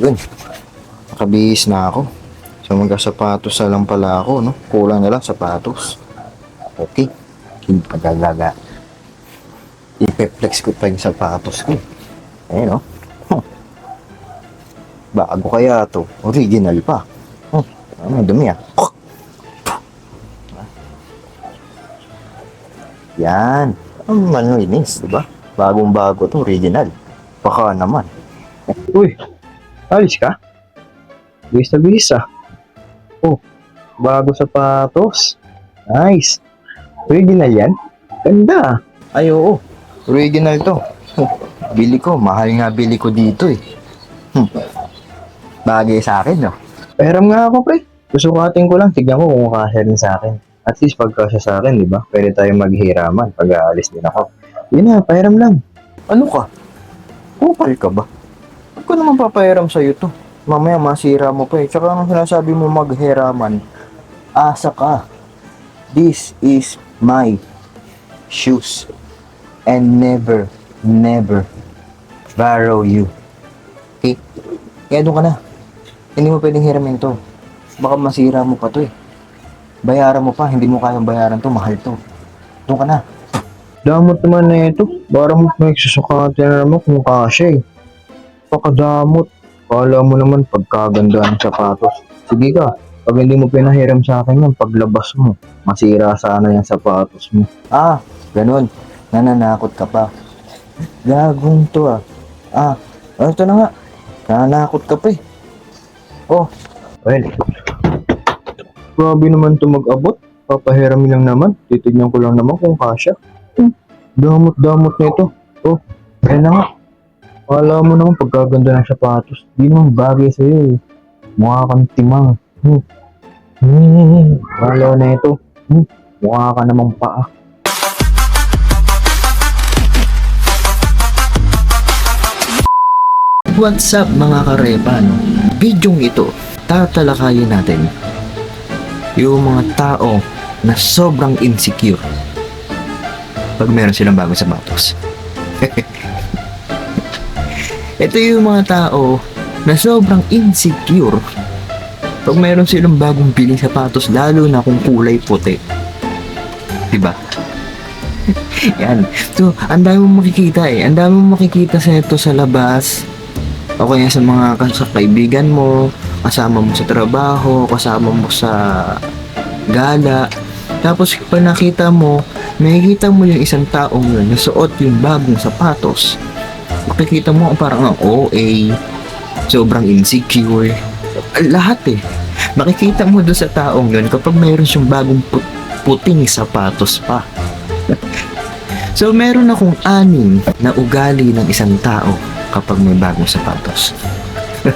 Yun. Nakabihis na ako. So magkasapatos na lang pala ako, no? Kulang na lang sapatos. Okay. Hindi pagagaga. Ipeplex ko pa yung sapatos ko. Ayun, no? Huh. Bago kaya to. Original pa. Oh, may dumi ah. Yan. Ang manuinis, di ba? Bagong bago to, original. Baka naman. Uy, alis ka? Bis na bis ah. Oh, bago sapatos. Nice. Original yan? Ganda. Ay, oo. Original to. Bili ko. Mahal nga bili ko dito eh. Hmm. Bagay sa akin, no? Peram nga ako, pre. Susukatin ko lang. Tignan ko kung kasya rin sa akin. At least pagka siya sa akin, di ba? Pwede tayong maghihiraman pag aalis din ako. Yun na, pahiram lang. Ano ka? Kupal ka ba? Ko naman papahiram sa'yo to. Mamaya masira mo pa eh. Tsaka ang sinasabi mo maghiraman, asa ka. This is my shoes. And never, never borrow you. Okay? Kaya doon ka na. Hindi mo pwedeng hiramin to. Baka masira mo pa to eh. Bayaran mo pa, hindi mo kayang bayaran to, mahal to. Doon ka na. Damot naman na ito. Parang may susukati na naman kung kasya eh. Pakadamot. Kala mo naman pagkaganda ng sapatos. Sige ka, pag hindi mo pinahiram sa akin yan, paglabas mo, masira sana yung sapatos mo. Ah, ganun. Nananakot ka pa. Gagong to ah. Ah, ano to na nga? Nananakot ka pa eh. Oh, well, Grabe naman to mag-abot. Papahiram lang naman. Titignan ko lang naman kung kasya. Hmm, damot-damot nito. Oh, kaya na nga. Kala mo naman pagkaganda ng sapatos. Di naman bagay sa'yo eh. Mukha kang timang. Hmm. Hmm. Kala na ito. Hmm. Mukha ka namang paa. What's up mga karepa? No? Bidyong ito, tatalakayin natin yung mga tao na sobrang insecure pag meron silang bagong sapatos. Ito yung mga tao na sobrang insecure pag meron silang bagong biling sapatos lalo na kung kulay puti. Diba? Yan. So, ang dami mong makikita eh. Ang dami mong makikita sa ito sa labas. O kaya sa mga sa kaibigan mo, kasama mo sa trabaho, kasama mo sa gala. Tapos pag nakita mo, makikita mo yung isang taong yun, nasuot yung bagong sapatos. Makikita mo parang ang OA, sobrang insecure. Lahat eh. Makikita mo doon sa taong yun kapag mayroon siyang bagong put- puting sapatos pa. so meron akong anim na ugali ng isang tao kapag may bagong sapatos.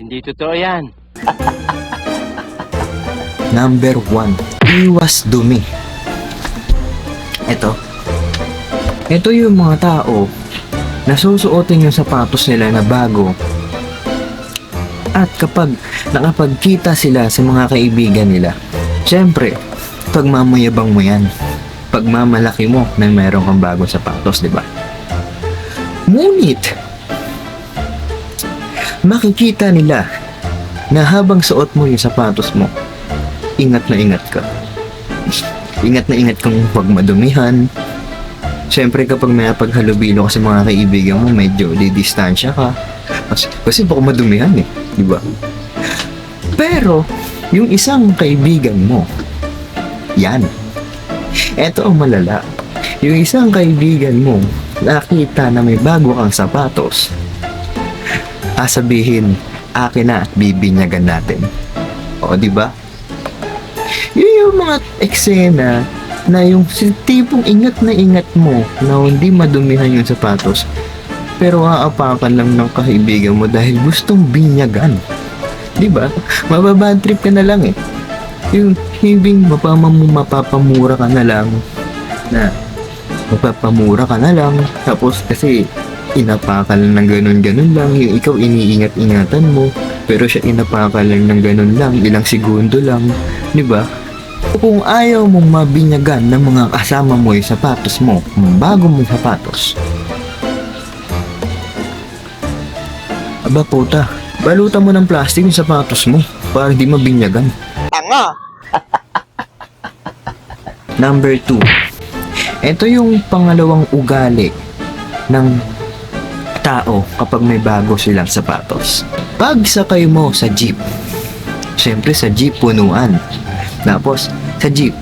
Hindi totoo yan. Number one, iwas dumi. Ito. Ito yung mga tao na susuotin yung sapatos nila na bago. At kapag nakapagkita sila sa mga kaibigan nila, syempre, pagmamayabang mo yan. Pagmamalaki mo na mayroon kang bagong sapatos, di ba? Ngunit, makikita nila na habang suot mo yung sapatos mo, ingat na ingat ka. Ingat na ingat kang huwag madumihan. Siyempre kapag may paghalubilo ka sa mga kaibigan mo, medyo didistansya ka. Kasi, kasi baka madumihan eh, di ba? Pero, yung isang kaibigan mo, yan. Eto ang malala. Yung isang kaibigan mo, nakita na may bago kang sapatos, sasabihin, akin na at bibinyagan natin. O, di ba? Yun yung mga eksena na yung tipong ingat na ingat mo na hindi madumihan yung sapatos pero aapakan lang ng kaibigan mo dahil gustong binyagan. Di ba? Mababad trip ka na lang eh. Yung hibing mapamam mapapamura ka na lang na mapapamura ka na lang tapos kasi inapakan lang ng ganun-ganun lang yung ikaw iniingat-ingatan mo pero siya inapakan lang ng ganun lang ilang segundo lang di ba kung ayaw mong mabinyagan ng mga kasama mo yung sapatos mo bago mong sapatos aba puta balutan mo ng plastic yung sapatos mo para hindi mabinyagan. Tanga! Number 2. Ito yung pangalawang ugali ng tao kapag may bago silang sapatos. Pag sakay mo sa jeep, syempre sa jeep punuan. Tapos sa jeep,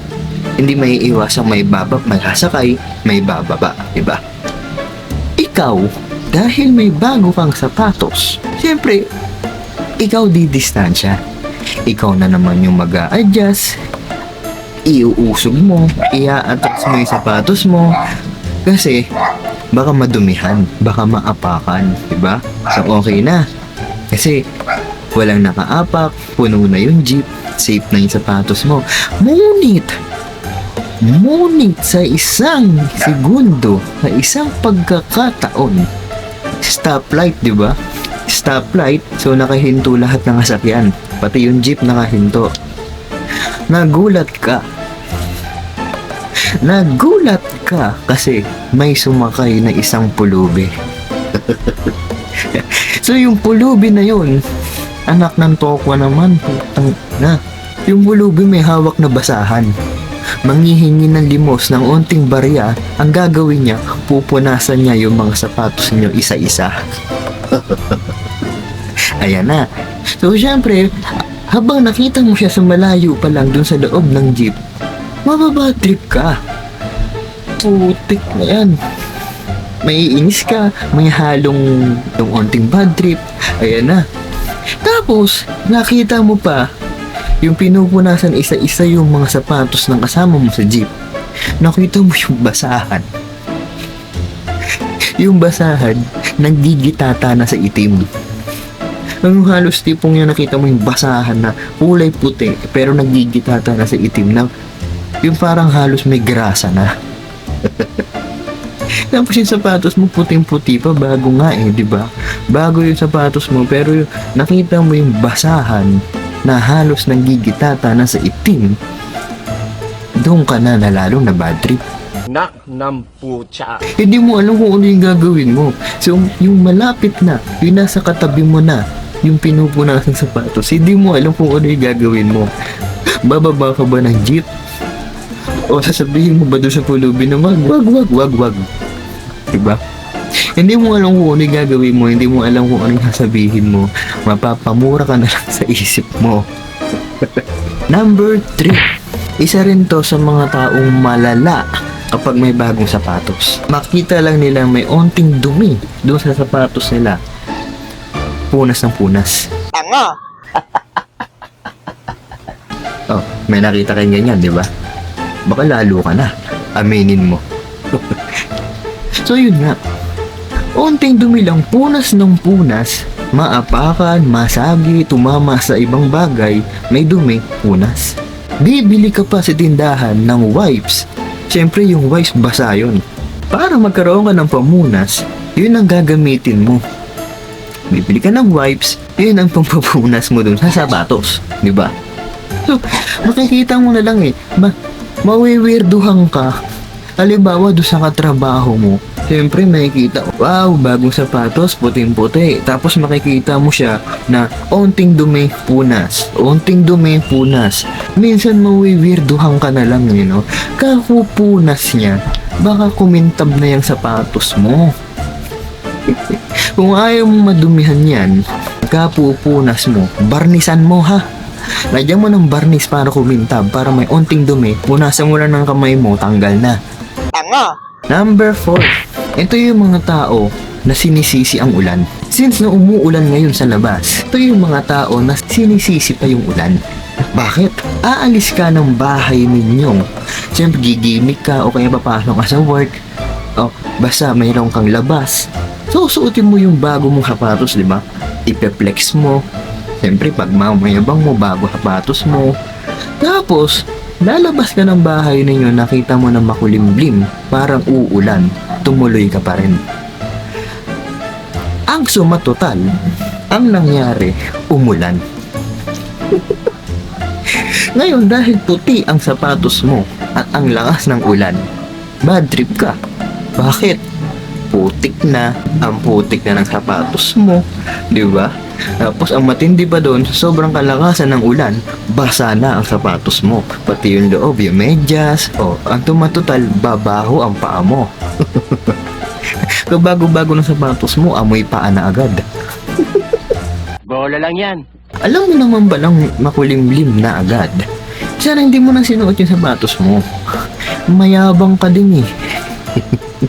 hindi may iwasang may babab, may sasakay, may bababa, di ba? Ikaw, dahil may bago kang sapatos, syempre, ikaw di distansya. Ikaw na naman yung mag adjust iuusog mo, ia-attach mo yung sapatos mo. Kasi, baka madumihan, baka maapakan, di ba? So, okay na. Kasi, walang nakaapak, puno na yung jeep, safe na yung sapatos mo. Ngunit, ngunit sa isang segundo, sa isang pagkakataon, stoplight, di ba? Stoplight, so nakahinto lahat ng sasakyan. Pati yung jeep nakahinto. Nagulat ka. Nagulat ka kasi may sumakay na isang pulubi. so yung pulubi na yun, anak ng tokwa naman, putang na. Yung pulubi may hawak na basahan. Manghihingi ng limos ng onting barya, ang gagawin niya, pupunasan niya yung mga sapatos niyo isa-isa. Ayan na. So, syempre, habang nakita mo siya sa malayo pa lang dun sa loob ng jeep, mababatrip ka. Putik na yan. May inis ka, may halong yung onting bad trip. Ayan na. Tapos, nakita mo pa, yung pinupunasan isa-isa yung mga sapatos ng kasama mo sa jeep. Nakita mo yung basahan. Yung basahan, nagigitata na sa itim. Ang halos tipong yung nakita mo yung basahan na kulay puti pero nagigitata na sa itim na yung parang halos may grasa na. Tapos yung sapatos mo puting-puti pa bago nga eh, di ba? Bago yung sapatos mo pero yung, nakita mo yung basahan na halos nagigitata na sa itim. Doon ka na na lalong na bad trip. Nak ng putya. Hindi mo alam kung ano yung gagawin mo. So, yung malapit na, yung nasa katabi mo na, yung pinupunasan ng sapatos, hindi mo alam kung ano yung gagawin mo. Bababa ka ba ng jeep? O sasabihin mo ba doon sa pulubi na wag, wag, wag, wag, wag. Diba? Hindi mo alam kung ano yung gagawin mo, hindi mo alam kung ano yung sasabihin mo. Mapapamura ka na lang sa isip mo. Number 3. Isa rin to sa mga taong malala kapag may bagong sapatos. Makita lang nila may onting dumi doon sa sapatos nila. Punas ng punas. Tanga! Oh, may nakita kayong ganyan, di ba? Baka lalo ka na. Aminin mo. so yun nga. Onting dumi lang punas ng punas. Maapakan, masagi, tumama sa ibang bagay, may dumi, punas. Bibili ka pa sa tindahan ng wipes. Siyempre yung wipes basa yun. Para magkaroon ka ng pamunas, yun ang gagamitin mo. Bibili ka ng wipes, yun ang pampapunas mo dun sa sapatos. Di ba? So, makikita mo na lang eh, ma mawiwirduhan ka. Halimbawa, doon sa katrabaho mo, Siyempre, makikita, wow, bagong sapatos, puting-puti. Tapos makikita mo siya na onting dumi, punas. Onting dumi, punas. Minsan mawiwirduhan ka na lang, you know. Kakupunas niya, baka kumintab na yung sapatos mo. Kung ayaw mo madumihan yan, kapupunas mo, barnisan mo ha. Lagyan mo ng barnis para kumintab, para may onting dumi, punasan mo lang ng kamay mo, tanggal na. Tanga! Number 4. Ito yung mga tao na sinisisi ang ulan. Since na umuulan ngayon sa labas, ito yung mga tao na sinisisi pa yung ulan. Bakit? Aalis ka ng bahay ninyo. Siyempre, gigimik ka o kaya papasok ka sa work. O, basta mayroon kang labas. So, suotin mo yung bago mong sapatos, di ba? Ipe-flex mo. Siyempre, pag mamayabang mo, bago sapatos mo. Tapos, lalabas ka ng bahay ninyo, nakita mo na makulimlim, parang uulan, tumuloy ka pa rin. Ang suma total, ang nangyari, umulan. Ngayon, dahil puti ang sapatos mo at ang lakas ng ulan, bad trip ka. Bakit? putik na, ang putik na ng sapatos mo, di ba? Tapos ang matindi pa doon, sobrang kalakasan ng ulan, basa na ang sapatos mo. Pati yung loob, yung medyas, o ang tumatotal, babaho ang paa mo. Kapag bago-bago ng sapatos mo, amoy paa na agad. Bola lang yan. Alam mo naman ba lang makulimlim na agad? Sana hindi mo na sinuot yung sapatos mo. Mayabang ka din eh.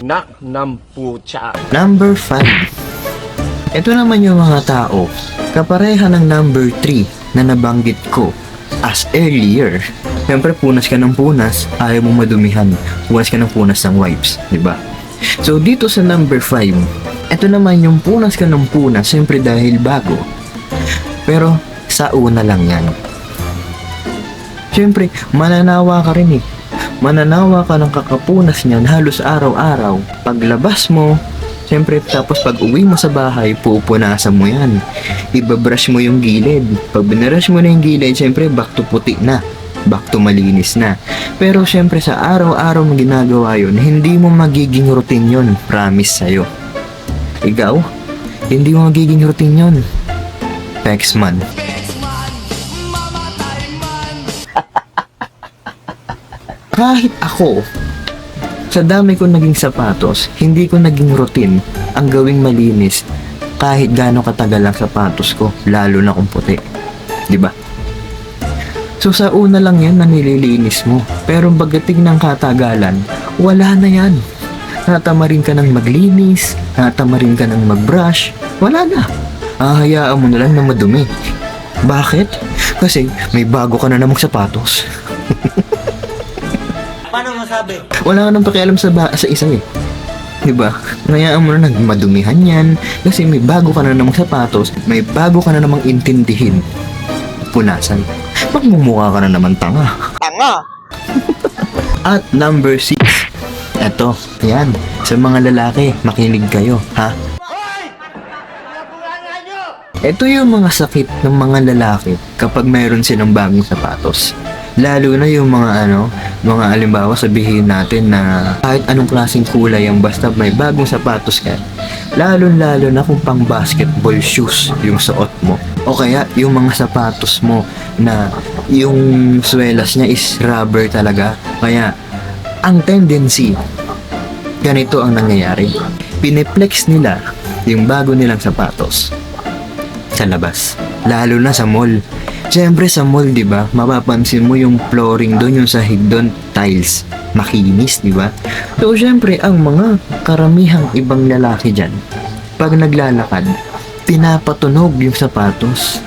Nak ng putya. Number 5. Ito naman yung mga tao, kapareha ng number 3 na nabanggit ko as earlier. Siyempre, punas ka ng punas, ayaw mo madumihan. Punas ka ng punas ng wipes, di ba? So, dito sa number 5, ito naman yung punas ka ng punas, siyempre dahil bago. Pero, sa una lang yan. Siyempre, mananawa ka rin eh. Mananawa ka ng kakapunas niyan halos araw-araw. Paglabas mo, siyempre tapos pag uwi mo sa bahay, pupunasan mo yan. Ibabrush mo yung gilid. Pag binrush mo na yung gilid, siyempre back to puti na. Back to malinis na. Pero siyempre sa araw-araw mo ginagawa yun, hindi mo magiging routine yun. Promise sa'yo. Ikaw, hindi mo magiging routine yun. Pexman. Kahit ako, sa dami ko naging sapatos, hindi ko naging routine ang gawing malinis kahit gaano katagal ang sapatos ko, lalo na kung puti. Ba? So sa una lang yan na nililinis mo. Pero pagdating ng katagalan, wala na yan. Natamarin ka ng maglinis, natamarin ka ng magbrush, wala na. Ahayaan mo na lang na madumi. Bakit? Kasi may bago ka na namang sapatos. Paano masabi? Wala ka nang pakialam sa, ba- sa isa eh. Diba? Ngayaan mo na nagmadumihan yan kasi may bago ka na namang sapatos, may bago ka na namang intindihin. Punasan. Magmumukha ka na naman tanga. Tanga! At number 6. Eto, yan. Sa mga lalaki, makinig kayo, ha? Ito yung mga sakit ng mga lalaki kapag mayroon silang bagong sapatos. Lalo na yung mga ano, mga alimbawa sabihin natin na kahit anong klaseng kulay ang basta may bagong sapatos ka. Lalo lalo na kung pang basketball shoes yung suot mo. O kaya yung mga sapatos mo na yung swelas niya is rubber talaga. Kaya ang tendency, ganito ang nangyayari. Pineplex nila yung bago nilang sapatos sa labas. Lalo na sa mall. Siyempre sa mall, di ba? Mapapansin mo yung flooring doon, yung sahig doon, tiles. Makinis, di ba? So, siyempre, ang mga karamihang ibang lalaki dyan, pag naglalakad, pinapatunog yung sapatos.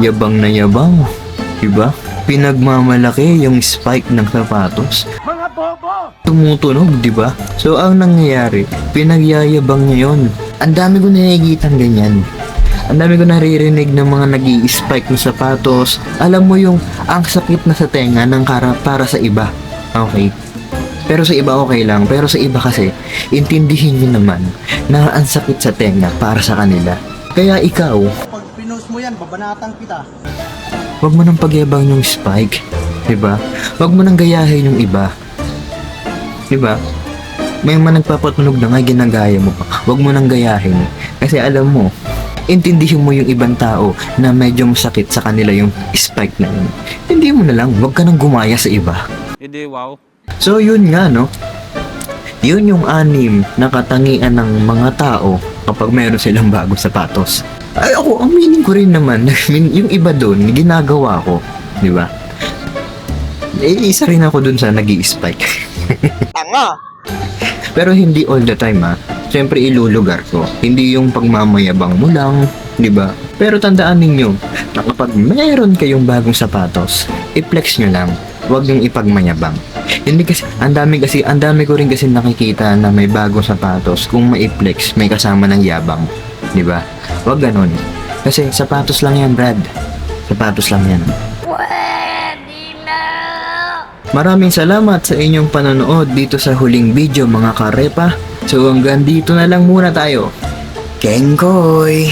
Yabang na yabang, di ba? Pinagmamalaki yung spike ng sapatos tumutunog, di ba? So, ang nangyayari, pinagyayabang niya yun. Ang dami ko nakikita ganyan. Ang dami ko naririnig ng mga nag spike ng sapatos. Alam mo yung ang sakit na sa tenga ng kara para sa iba. Okay? Pero sa iba okay lang. Pero sa iba kasi, intindihin nyo naman na ang sakit sa tenga para sa kanila. Kaya ikaw, Pag pinost mo yan, babanatan kita. Huwag mo nang pagyabang yung spike. 'Di ba? Huwag mo nang gayahin yung iba. 'Di ba? May mga nagpapatunog na nga ginagaya mo pa. Huwag mo nang gayahin. Kasi alam mo, intindihin mo yung ibang tao na medyo masakit sa kanila yung spike na yun. Hindi mo na lang, huwag ka nang gumaya sa iba. Hindi, wow. So yun nga no. Yun yung anim na katangian ng mga tao kapag meron silang bagong sapatos. Ay ako, ang meaning ko rin naman, min- yung iba doon, ginagawa ko. Di ba? Eh, isa rin ako dun sa nag spike Tanga! Pero hindi all the time ha. Siyempre ilulugar ko. Hindi yung pagmamayabang mo lang, di ba? Pero tandaan ninyo na kapag meron kayong bagong sapatos, i-flex nyo lang. Huwag yung ipagmayabang. Hindi kasi, ang dami kasi, ang dami ko rin kasi nakikita na may bagong sapatos. Kung ma-flex, may kasama ng yabang. Di ba? Huwag ganun. Kasi sapatos lang yan, Brad. Sapatos lang yan. Maraming salamat sa inyong panonood dito sa huling video mga karepa. So hanggang dito na lang muna tayo. Kengkoy!